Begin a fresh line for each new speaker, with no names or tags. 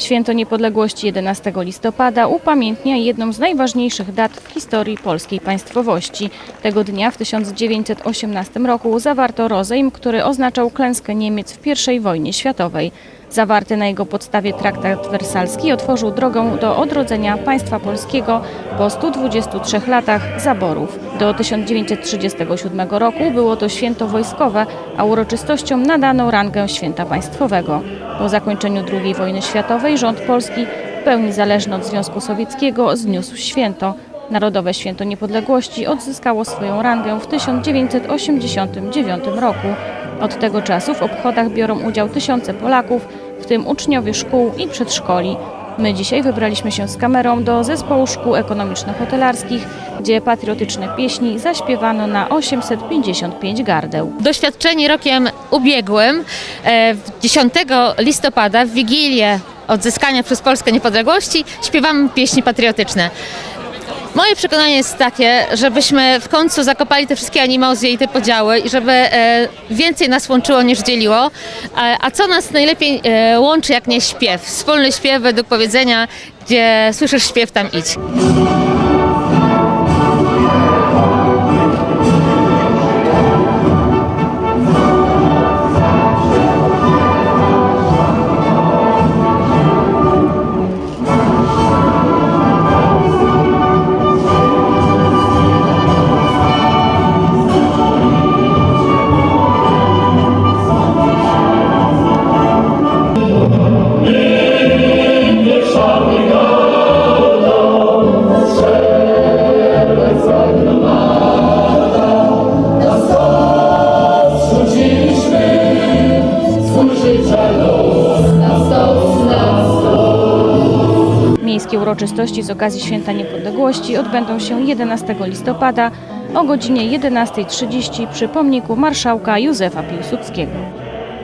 Święto Niepodległości 11 listopada upamiętnia jedną z najważniejszych dat w historii polskiej państwowości. Tego dnia w 1918 roku zawarto rozejm, który oznaczał klęskę Niemiec w I wojnie światowej. Zawarty na jego podstawie traktat wersalski otworzył drogę do odrodzenia państwa polskiego po 123 latach zaborów. Do 1937 roku było to święto wojskowe, a uroczystościom nadano rangę święta państwowego. Po zakończeniu II wojny światowej rząd polski, w pełni zależny od Związku Sowieckiego, zniósł święto. Narodowe Święto Niepodległości odzyskało swoją rangę w 1989 roku. Od tego czasu w obchodach biorą udział tysiące Polaków, w tym uczniowie szkół i przedszkoli. My dzisiaj wybraliśmy się z kamerą do zespołu szkół ekonomiczno-hotelarskich, gdzie patriotyczne pieśni zaśpiewano na 855 gardeł.
Doświadczeni rokiem ubiegłym, e, w 10 listopada, w Wigilię odzyskania przez Polskę niepodległości, śpiewamy pieśni patriotyczne. Moje przekonanie jest takie, żebyśmy w końcu zakopali te wszystkie animozje i te podziały i żeby e, więcej nas łączyło niż dzieliło. A, co nas najlepiej e, łączy jak nie śpiew? Wspólny śpiew według powiedzenia, gdzie słyszysz śpiew, tam idź.
Miejskie uroczystości z okazji Święta Niepodległości odbędą się 11 listopada o godzinie 11.30 przy pomniku marszałka Józefa Piłsudskiego.